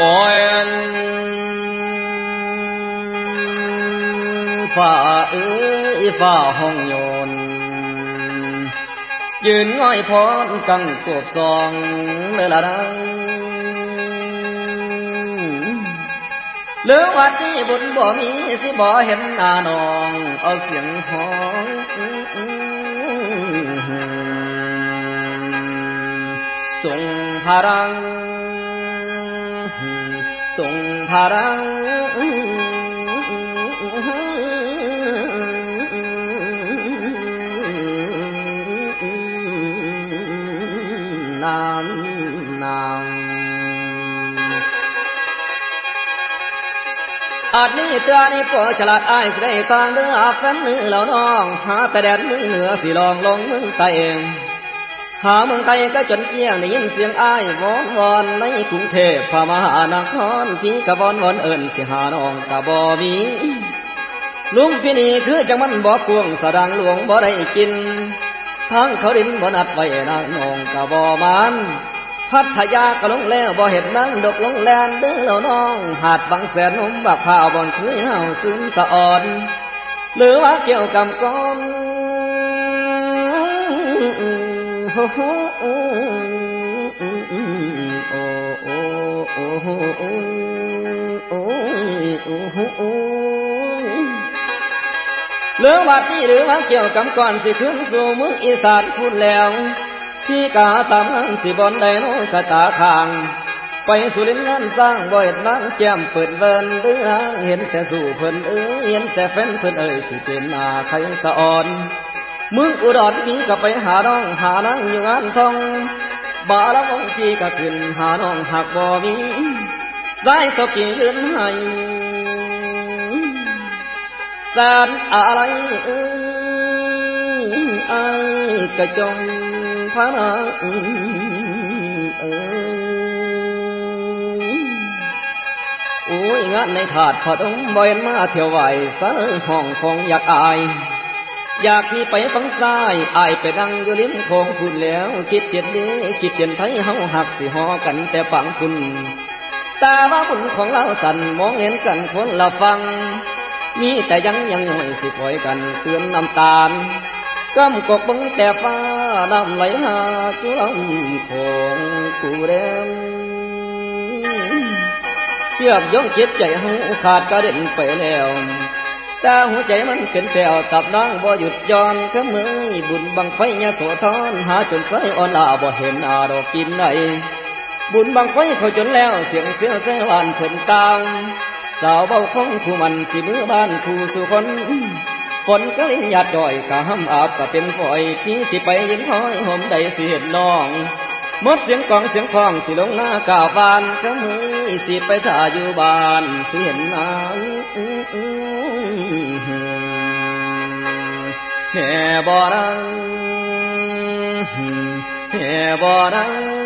อยฝ่าเอ้ยฝ่าห้องโยนยืนง่อยพรกังกบซองเลยละดังเลือวัดที่บุญบ่มีสิบ่เห็นหน้านอง เอาเสียงห้องส่งพลัง ส่งพลังนานนานอาจนี้เตือนี่ปอฉลาดอายสิได้ฟังเด้อแฟนนื้อเหล่าน้อง หาแต่แดนมืองเหนือสิลองลงมืองใต้เอง หาเมืองไทยก็จนเกี้ยงได้ยินเสียงอ้ายวอนวอนในกรุงเทพพมหานครที่กะวอนวอนเอิญสิหาน้องกะบ่มีลุงพี่นี่คือจังมันบ่กวงสดังหลวงบ่ได้กินทางเขาดินบ่นัดไว้นางน้องกะบ่มันพัทยาก็ลงแล้วบ่เห็นนั่งดกลงแลนเด้อแล้วน้อง หาดบางแสนนมบักพาวบ่อนคุยเฮาซึมสะอ่อน หรือว่าเกี่ยวกับก้อน โอ้โหโอ้โอ้โอ้โอ้โอ้โอ้หรือว่าที่หรือว่าเกี่ยวกับก่อนสิขึ้นสู่เมืองอีสานพูดแล้ว ที่กาตามงานสิบอนไดโนกะตาทาง ไปสุรินทร์งานสร้างบ่อยนั่งแก้มเปิดเวินเดือเห็นแต่สู่เพิ่นเอ้ยเห็นแต่แฟนเพิ่นเอ้ยสิเป็นหน้าใครสะอ่อน มึงอุดรพี่ก็ไปหาน้องหานังอยู่งานทองบาละวงพี่ก็ขึ้นหาน้องหักบ่มีสายสกียืนให้แสนอะไรเอ้ยไอ้กระจงพระนาเอ้ยโอ้ยงานในถาดพอดงบ่อยมาเที่ยวไหวสะห้องของอยากอาย อยากที่ไปฟังซ้ายอายไปนั่งอยู่ริมโขงคุณแล้ว คิดเจ็ดนี้คิดเจ็นไทยเฮาหักสิหอกันแต่ฟังคุณตาว่าบุญของเราสั่นมองเห็นกันคนละฟัง มีแต่ยังยังหน่อยสิปล่อยกันเตือนน้ำตาลกำกกบังแต่ฟ้าน้ำไหลหาจุลำของกูแดงเทียบย่องจิตใจเฮาขาดกระเด็นไปแล้ว ตาหัวใจมันเป็นแถวตับน้องบ่หยุดย้อนก็มือบุญบังไฟยาโสธรหาจนไฟอ่อนลาบ่เห็นอาดอกกินไหนบุญบังไฟเขาจนแล้วเสียงเสียงเสียงหวานเพิ่นตามสาวเบาของผู้มันสิมือบ้านผู้สุคนฝนก็ลิ้นหยาดจ่อยกะห้ำอาบก็เป็นฝอยที่สิไปยินห้อยห่มใดสิเห็นน้อง มดเสียงกองเสียงคองสิลงหน้ากาบานก็มือสิไปถ่าอยู่บ้านสิเห็นนางแห่บ่รังแห่บ่รัง